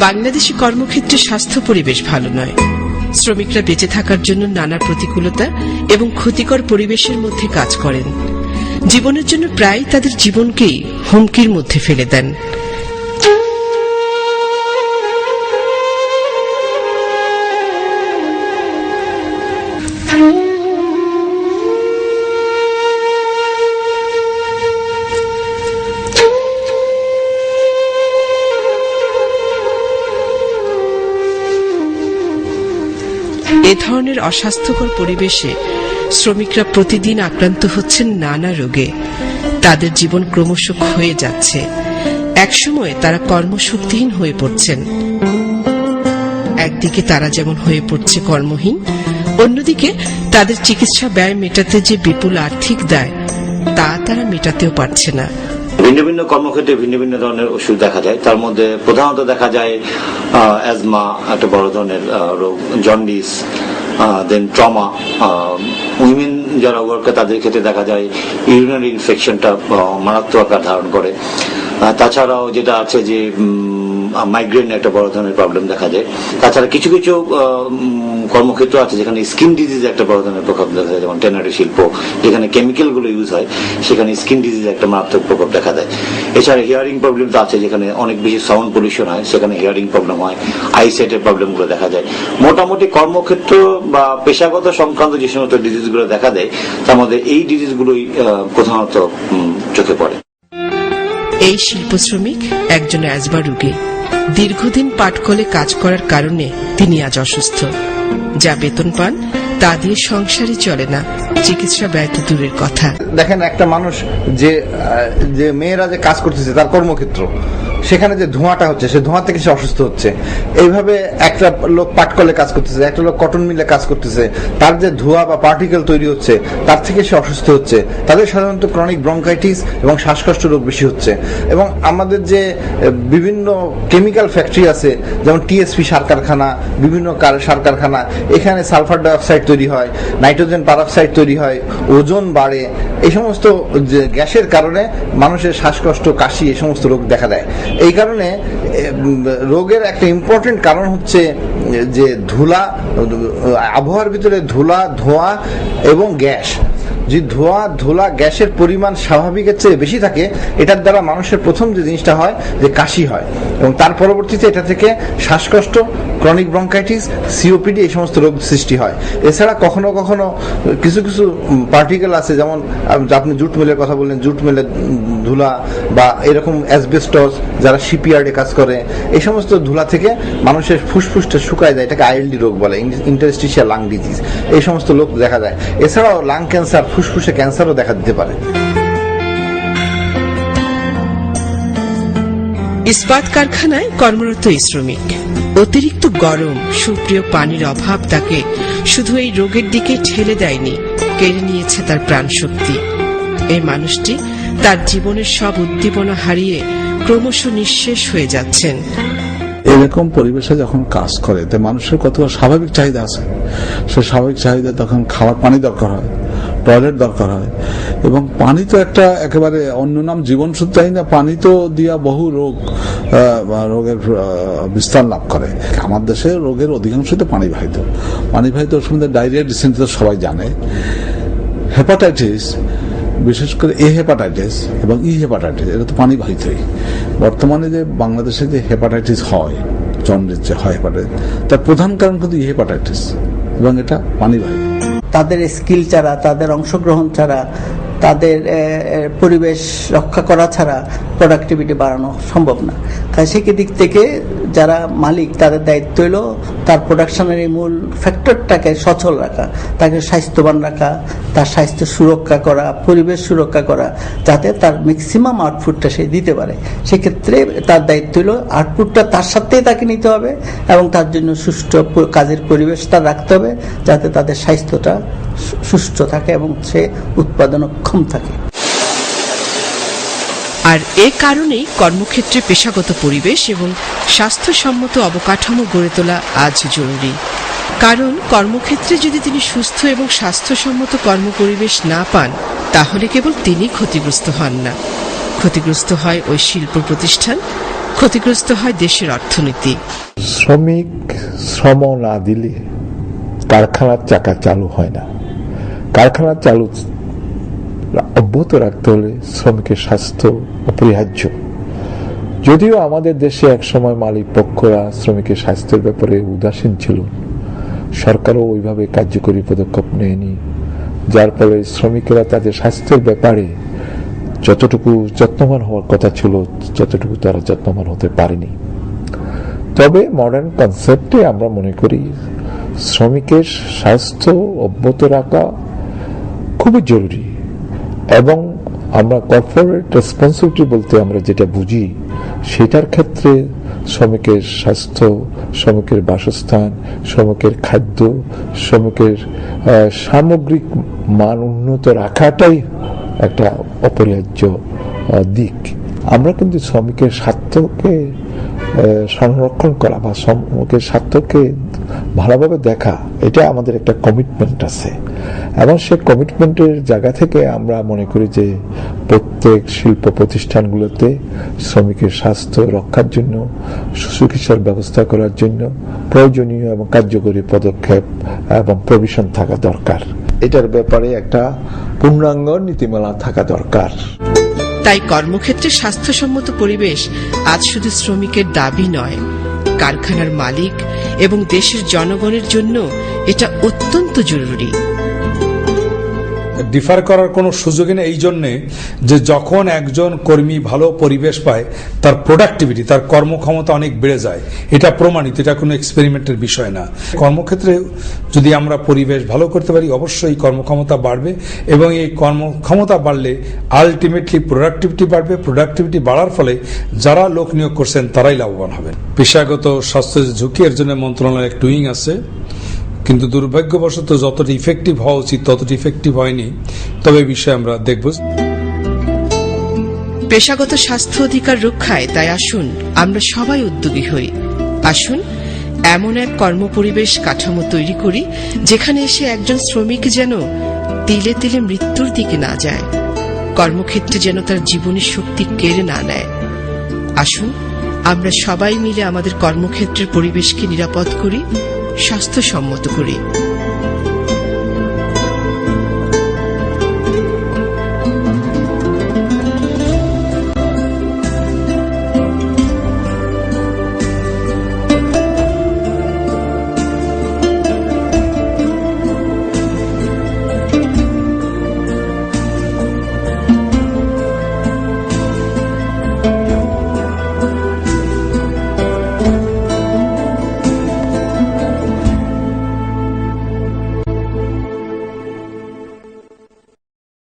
বাংলাদেশি কর্মক্ষেত্রে স্বাস্থ্য পরিবেশ ভালো নয়। শ্রমিকরা বেঁচে থাকার জন্য নানা প্রতিকূলতা এবং ক্ষতিকর পরিবেশের মধ্যে কাজ করেন। জীবনের জন্য প্রায় তাদের জীবনকেই হুমকির মধ্যে ফেলে দেন। এ ধরনের অস্বাস্থ্যকর পরিবেশে শ্রমিকরা প্রতিদিন আক্রান্ত হচ্ছেন নানা রোগে। তাদের জীবন ক্রমশ ক্ষয়ে যাচ্ছে। একসময় তারা কর্মশক্তিহীন হয়ে পড়ছেন। একদিকে তারা যেমন হয়ে পড়ছে কর্মহীন, অন্যদিকে তাদের চিকিৎসা ব্যয় মেটাতে যে বিপুল আর্থিক দায়, তা তারা মেটাতেও পারছে না। ভিন্ন ভিন্ন কর্মক্ষেত্রে ভিন্ন ভিন্ন ধরনের ওষুধ দেখা যায়। তার মধ্যে প্রধানত দেখা যায় অ্যাজমা, একটা বড় ধরনের রোগ, জন্ডিস দেন ট্রমা উইমেন যারা ওয়ার্কার তাদের ক্ষেত্রে দেখা যায় ইউরিনারি ইনফেকশনটা মারাত্মক আকার ধারণ করে। তাছাড়াও যেটা আছে যে মাইগ্রেন একটা বড় ধরনের প্রবলেম দেখা যায়। তাছাড়া কিছু কিছু কর্মক্ষেত্র আছে যেখানে স্কিন ডিজিজ একটা বড় ধরনের প্রকোপ দেখা যায়, যেমন টেনারি শিল্প, যেখানে কেমিক্যালগুলো ইউজ হয়, সেখানে স্কিন ডিজিজ একটা মারাত্মক প্রকোপ দেখা দেয়। এছাড়া হিয়ারিং প্রবলেম তো আছে, যেখানে অনেক বেশি সাউন্ড পলিউশন হয়, সেখানে হিয়ারিং প্রবলেম হয় আইসাইটের প্রবলেমগুলো দেখা যায়। মোটামুটি কর্মক্ষেত্র বা পেশাগত সংক্রান্ত যে সমস্ত ডিজিজগুলো দেখা দেয়, তার মধ্যে এই ডিজিজ গুলোই প্রধানত চোখে পড়ে। এই শিল্প শ্রমিক একজন অ্যাজমা রোগী। দীর্ঘদিন পাটকলে কাজ করার কারণে তিনি আজ অসুস্থ। যা বেতন পান, তা দিয়ে সংসারই চলে না। চিকিৎসা ব্যয় তো দূরের কথা। দেখেন, একটা মানুষ যে যে মেয়েরা যে কাজ করতেছে, তার কর্মক্ষেত্র। সেখানে যে ধোঁয়াটা হচ্ছে, সে ধোঁয়া থেকে সে অসুস্থ হচ্ছে। এইভাবে একটা লোক পাটকলে কাজ করতেছে, একটা লোক কটন মিলে কাজ করতেছে, তার যে ধোঁয়া বা পার্টিকেল তৈরি হচ্ছে, তার থেকে সে অসুস্থ হচ্ছে। তাদের সাধারণত ক্রনিক ব্রঙ্কাইটিস এবং শ্বাসকষ্ট রোগ বেশি হচ্ছে। এবং আমাদের যে বিভিন্ন কেমিক্যাল ফ্যাক্টরি আছে, যেমন টিএসপি সার কারখানা বিভিন্ন সার কারখানা এখানে সালফার ডাইঅক্সাইড তৈরি হয় নাইট্রোজেন পারঅক্সাইড তৈরি হয়, ওজন বাড়ে, এই সমস্ত গ্যাসের কারণে মানুষের শ্বাসকষ্ট, কাশি, এই সমস্ত রোগ দেখা দেয়। এই কারণে রোগের একটা ইম্পর্টেন্ট কারণ হচ্ছে, যে ধুলা, আবহাওয়ার ভিতরে ধুলা, ধোঁয়া এবং গ্যাস। যে ধোঁয়া, ধুলা, গ্যাসের পরিমাণ স্বাভাবিকের চেয়ে বেশি থাকে, এটার দ্বারা মানুষের প্রথম যে জিনিসটা হয়, যে কাশি হয়। এবং তার পরবর্তীতে এটা থেকে শ্বাসকষ্ট ক্রনিক ব্রঙ্কাইটিস সিওপিডি এই সমস্ত রোগ সৃষ্টি হয়। এছাড়া কখনো কখনো কিছু কিছু পার্টিকেল আছে, যেমন আপনি জুট মিলের কথা বললেন, জুট মিলের ধুলা বা এরকম অ্যাসবেস্টস যারা শিপইয়ার্ডে কাজ করে, এই সমস্ত ধুলা থেকে মানুষের ফুসফুসটা শুকায় যায়, এটাকে আইএলডি রোগ বলে ইন্টারস্টিশিয়াল লাং ডিজিজ এই সমস্ত লোক দেখা যায়। এছাড়াও লাং ক্যান্সার ফুসফুসে ক্যান্সারও দেখা দিতে পারে। ইস্পাত কারখানায় কর্মরত এই শ্রমিক। অতিরিক্ত গরম সুপ্রিয় পানির অভাব তাকে শুধু এই রোগের দিকে ঠেলে দেয়নি কেড়ে নিয়েছে তার প্রাণশক্তি। এই মানুষটি তার জীবনের সব উদ্দীপনা হারিয়ে ক্রমশ নিঃশেষ হয়ে যাচ্ছেন। এরকম পরিবেশে যখন কাজ করে তো মানুষের কত স্বাভাবিক চাহিদা আছে। সে স্বাভাবিক চাহিদা তখন খাওয়ার পানি দরকার হয়। টয়লেট দরকার হয়। এবং পানি তো একটা একেবারে অন্য নাম জীবন শুধু তাই না? পানি তো দিয়া বহু রোগ রোগের বিস্তার লাভ করে। আমার দেশে রোগের অধিকাংশই তো পানিবাহিত। পানিবাহিত সম্বন্ধে ডায়রিয়া তো সবাই জানে। হেপাটাইটিস, বিশেষ করে এ হেপাটাইটিস এবং ই হেপাটাইটিস এটা তো পানিবাহিতই। বর্তমানে যে বাংলাদেশে যে হেপাটাইটিস হয় জন্ডিস যে হয় হেপাটাইটিস, তার প্রধান কারণ কিন্তু ই হেপাটাইটিস এবং এটা পানিবাহিত। তাদের স্কিল ছাড়া তাদের অংশগ্রহণ ছাড়া তাদের পরিবেশ রক্ষা করা ছাড়া প্রোডাক্টিভিটি বাড়ানো সম্ভব না। তাই সেই দিক থেকে যারা মালিক, তাদের দায়িত্ব হলো তার প্রোডাকশনের এই মূল ফ্যাক্টরটাকে সচল রাখা, তাকে স্বাস্থ্যবান রাখা, তার স্বাস্থ্য সুরক্ষা করা, পরিবেশ সুরক্ষা করা, যাতে তার ম্যাক্সিমাম আউটপুটটা সে দিতে পারে। সেক্ষেত্রে তার দায়িত্ব হলো আউটপুটটা তার সাথেই তাকে নিতে হবে এবং তার জন্য সুষ্ঠু কাজের পরিবেশ তার রাখতে হবে, যাতে তাদের স্বাস্থ্যটা সুস্থ থাকে এবং সে উৎপাদনক্ষম থাকে। আর এ কারণেই কর্মক্ষেত্রে পেশাগত পরিবেশ এবং স্বাস্থ্যসম্মত অবকাঠামো গড়ে তোলা আজ জরুরি। কারণ কর্মক্ষেত্রে যদি তিনি সুস্থ এবং স্বাস্থ্যসম্মত কর্মপরিবেশ না পান তাহলে কেবল তিনি ক্ষতিগ্রস্ত হন না। ক্ষতিগ্রস্ত হয় ওই শিল্প প্রতিষ্ঠান ক্ষতিগ্রস্ত হয় দেশের অর্থনীতি। শ্রমিক শ্রম না দিলে কারখানার চাকা চালু হয় না। কারখানা চালু অব্যাহত রাখতে হলে শ্রমিকের স্বাস্থ্য অপরিহার্য। যদিও আমাদের দেশে একসময় মালিক পক্ষরা শ্রমিকের স্বাস্থ্যের ব্যাপারে উদাসীন ছিল, সরকারও ওইভাবে কার্যকরী পদক্ষেপ নেয়নি, যার ফলে শ্রমিকেরা তাদের স্বাস্থ্যের ব্যাপারে যতটুকু যত্নবান হওয়ার কথা ছিল, যতটুকু তারা যত্নবান হতে পারেনি। তবে মডার্ন কনসেপ্টে আমরা মনে করি, শ্রমিকের স্বাস্থ্য অব্যাহত রাখা খুবই জরুরি। এবং আমরা কর্পোরেট রেসপন্সিবিলিটি বলতে আমরা যেটা বুঝি, সেটার ক্ষেত্রে শ্রমিকের স্বাস্থ্য, শ্রমিকের বাসস্থান, শ্রমিকের খাদ্য, শ্রমিকের সামগ্রিক মান উন্নত রাখাটাই একটা অপরিহার্য দিক। আমরা কিন্তু শ্রমিকের স্বার্থকে সংরক্ষণ করা বা শ্রমিকের স্বার্থকে ভালোভাবে দেখা, এটা আমাদের একটা কমিটমেন্ট আছে। এবং সে কমিটমেন্টের জায়গা থেকে আমরা মনে করি যে প্রত্যেক শিল্প প্রতিষ্ঠানগুলোতে শ্রমিকের স্বাস্থ্য রক্ষার জন্য, সুচিকিৎসার ব্যবস্থা করার জন্য প্রয়োজনীয় এবং কার্যকরী পদক্ষেপ এবং প্রভিশন থাকা দরকার। এটার ব্যাপারে একটা পূর্ণাঙ্গ নীতিমালা থাকা দরকার। তাই কর্মক্ষেত্রে স্বাস্থ্যসম্মত পরিবেশ আজ শুধু শ্রমিকের দাবি নয়, কারখানার মালিক এবং দেশের জনগণের জন্য এটা অত্যন্ত জরুরি। ডিফার করার কোনো সুযোগই নেই। এই জন্যে যে যখন একজন কর্মী ভালো পরিবেশ পায়, তার প্রোডাক্টিভিটি তার কর্মক্ষমতা অনেক বেড়ে যায়। এটা প্রমাণিত, এটা কোনো এক্সপেরিমেন্টের বিষয় না। কর্মক্ষেত্রে যদি আমরা পরিবেশ ভালো করতে পারি, অবশ্যই কর্মক্ষমতা বাড়বে এবং এই কর্মক্ষমতা বাড়লে আলটিমেটলি প্রোডাক্টিভিটি বাড়বে। প্রোডাক্টিভিটি বাড়ার ফলে যারা লোক নিয়োগ করছেন, তারাই লাভবান হবেন। পেশাগত স্বাস্থ্য ঝুঁকি, এর জন্য মন্ত্রণালয়ের এক টুইং আছে। কিন্তু দুর্ভাগ্যবশত যতটা ইফেক্টিভ হওয়া উচিত, ততটা ইফেক্টিভ হয়নি। তবে বিষয়ে আমরা দেখব। পেশাগত স্বাস্থ্য অধিকার রক্ষায় তাই আসুন, আমরা সবাই উদ্যোগী হই। আসুন, এমন এক কর্মপরিবেশ কাঠামো তৈরি করি, যেখানে এসে একজন শ্রমিক যেন তিলে তিলে মৃত্যুর দিকে না যায়, কর্মক্ষেত্রে যেন তার জীবনের শক্তি কেড়ে না নেয়। আসুন, আমরা সবাই মিলে আমাদের কর্মক্ষেত্রের পরিবেশকে নিরাপদ করি স্বাস্থ্যসম্মত করি।